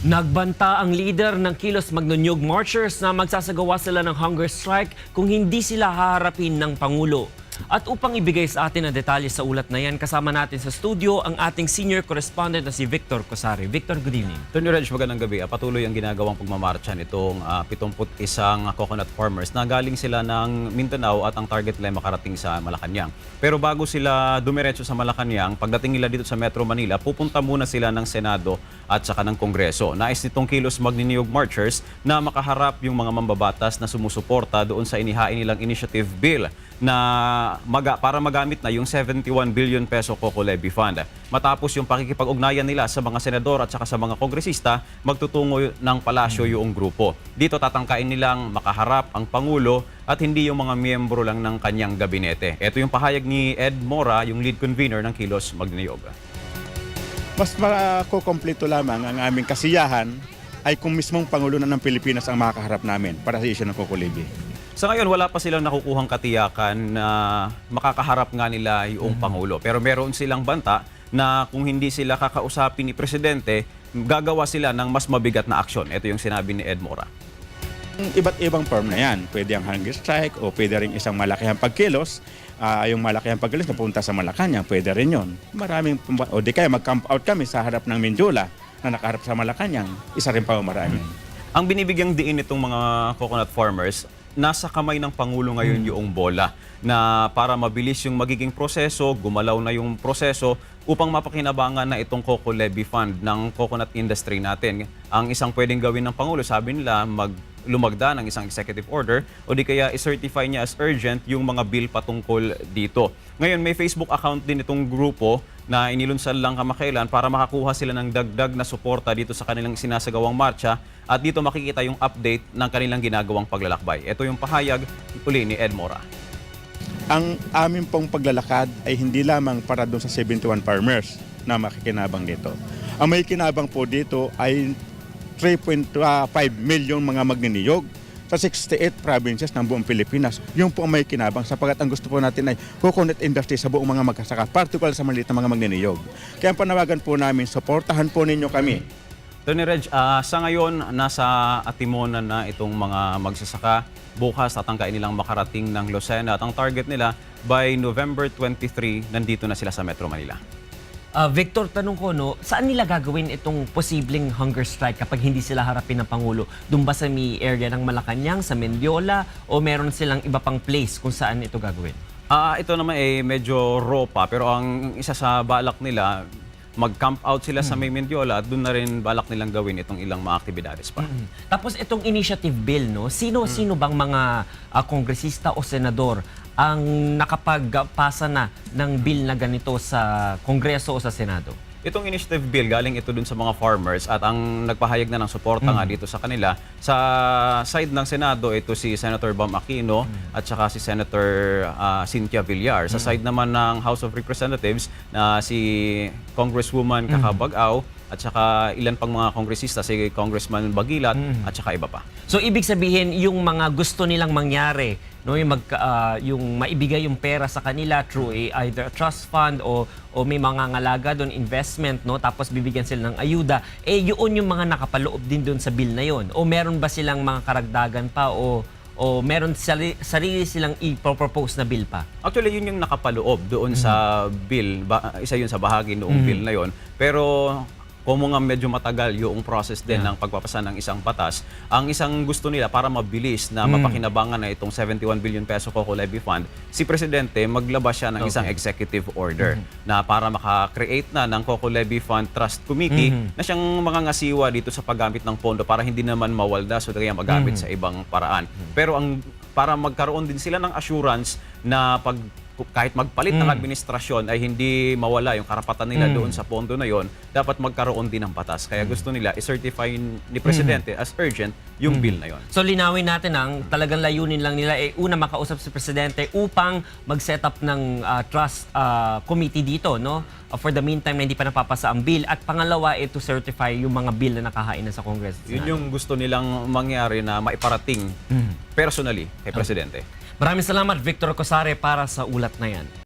Nagbanta ang leader ng Kilos Magnunyog Marchers na magsasagawa sila ng hunger strike kung hindi sila haharapin ng Pangulo. At upang ibigay sa atin ang detalye sa ulat na yan, kasama natin sa studio ang ating senior correspondent na si Victor Cosari. Victor, good evening. Tony Reg, magandang gabi. Ah, Patuloy ang ginagawang pagmamarcha nitong ah, 71 coconut farmers na galing sila ng Mindanao at ang target nila makarating sa Malacanang. Pero bago sila dumiretso sa Malacanang, pagdating nila dito sa Metro Manila, pupunta muna sila ng Senado at saka ng Kongreso. Nais nitong Kilos Magniniyog Marchers na makaharap yung mga mambabatas na sumusuporta doon sa inihain nilang initiative bill na maga, para magamit na yung 71 billion peso Coco Levy Fund. Matapos yung pakikipag-ugnayan nila sa mga senador at saka sa mga kongresista, magtutungo ng palasyo yung grupo. Dito tatangkain nilang makaharap ang Pangulo at hindi yung mga miyembro lang ng kanyang gabinete. Ito yung pahayag ni Ed Mora, yung lead convener ng Kilos Magniniyog. mas makukompleto lamang ang aming kasiyahan ay kung mismong Pangulo na ng Pilipinas ang makakaharap namin para sa issue ng Kukulibi. Sa ngayon, wala pa silang nakukuhang katiyakan na makakaharap nga nila yung Pangulo. Pero meron silang banta na kung hindi sila kakausapin ni Presidente, gagawa sila ng mas mabigat na aksyon. Ito yung sinabi ni Ed Mora. Iba't ibang form na yan. Pwede ang hunger strike o pwede rin isang malakihang pagkilos. Ah, yung malakihang pagkilos na punta sa Malacanang, pwede rin yon. Maraming, o di kaya mag-camp out kami sa harap ng Mindula na nakaharap sa Malacanang. Isa rin pa marami. Ang binibigyang diin nitong mga coconut farmers, nasa kamay ng Pangulo ngayon yung bola na para mabilis yung magiging proseso, gumalaw na yung proseso upang mapakinabangan na itong Coco Levy Fund ng coconut industry natin. Ang isang pwedeng gawin ng Pangulo, sabi nila, mag lumagda ng isang executive order o di kaya i-certify niya as urgent yung mga bill patungkol dito. Ngayon, may Facebook account din itong grupo na inilunsad lang kamakailan para makakuha sila ng dagdag na suporta dito sa kanilang sinasagawang marcha at dito makikita yung update ng kanilang ginagawang paglalakbay. Ito yung pahayag uli ni Ed Mora. Ang amin pong paglalakad ay hindi lamang para doon sa 71 farmers na makikinabang dito. Ang may kinabang po dito ay 3.5 million mga magniniyog sa 68 provinces ng buong Pilipinas. Yung po ang may kinabang sapagat ang gusto po natin ay coconut industry sa buong mga magsasaka, particular sa maliit na mga magniniyog. Kaya ang panawagan po namin, suportahan po ninyo kami. Tony Reg, ah, sa ngayon, nasa atimonan na itong mga magsasaka. Bukas, tatangkain nilang makarating ng Lucena at ang target nila by November 23, nandito na sila sa Metro Manila. Ah, Victor, tanong ko, no, saan nila gagawin itong posibleng hunger strike kapag hindi sila harapin ng Pangulo? Doon ba sa may area ng Malacanang, sa Mendiola, o meron silang iba pang place kung saan ito gagawin? Ah, ito naman eh medyo raw pa pero ang isa sa balak nila mag-camp out sila sa May Mendiola at doon na rin balak nilang gawin itong ilang mga aktibidades pa. Tapos itong initiative bill, no, sino-sino bang mga ah, kongresista o senador ang nakapagpasa na ng bill na ganito sa Kongreso o sa Senado? Itong initiative bill galing ito dun sa mga farmers at ang nagpahayag na ng suporta nga dito sa kanila. Sa side ng Senado, ito si Senator Bam Aquino at saka si Senator ah, Cynthia Villar. Sa side naman ng House of Representatives na si Congresswoman Kakabagaw at saka ilan pang mga kongresista, si Congressman Bagilat at saka iba pa. So ibig sabihin yung mga gusto nilang mangyari, no, yung mag ah, yung maibigay yung pera sa kanila through a, either a trust fund o o may mga ngalaga doon investment no tapos bibigyan sila ng ayuda eh yun yung mga nakapaloob din doon sa bill na yon o meron ba silang mga karagdagan pa o o meron sari, sarili silang i-propose na bill pa Actually, yun yung nakapaloob doon sa bill. Ba- isa yun sa bahagi noong bill na yon. Pero kung nga medyo matagal yung process din ng pagpapasa ng isang batas, ang isang gusto nila para mabilis na mapakinabangan na itong 71 billion peso Coco Levy Fund, si Presidente maglabas siya ng isang executive order na para maka-create na ng Coco Levy Fund Trust Committee na siyang mga ngasiwa dito sa paggamit ng pondo para hindi naman mawalda so kaya magamit sa ibang paraan. Pero ang para magkaroon din sila ng assurance na pag kahit magpalit ng administrasyon ay hindi mawala yung karapatan nila doon sa pondo na yon, dapat magkaroon din ng batas. Kaya gusto nila i-certify ni Presidente as urgent yung bill na yon. So linawin natin ang talagang layunin lang nila eh una makausap si presidente upang mag-set up ng ah, trust ah, committee dito no? Ah, for the meantime na hindi pa napapasa ang bill. At pangalawa eh to certify yung mga bill na nakahain na sa Congress. Yun yung gusto nilang mangyari na maiparating personally kay Presidente. Maraming salamat Victor Cosare para sa ulat na yan.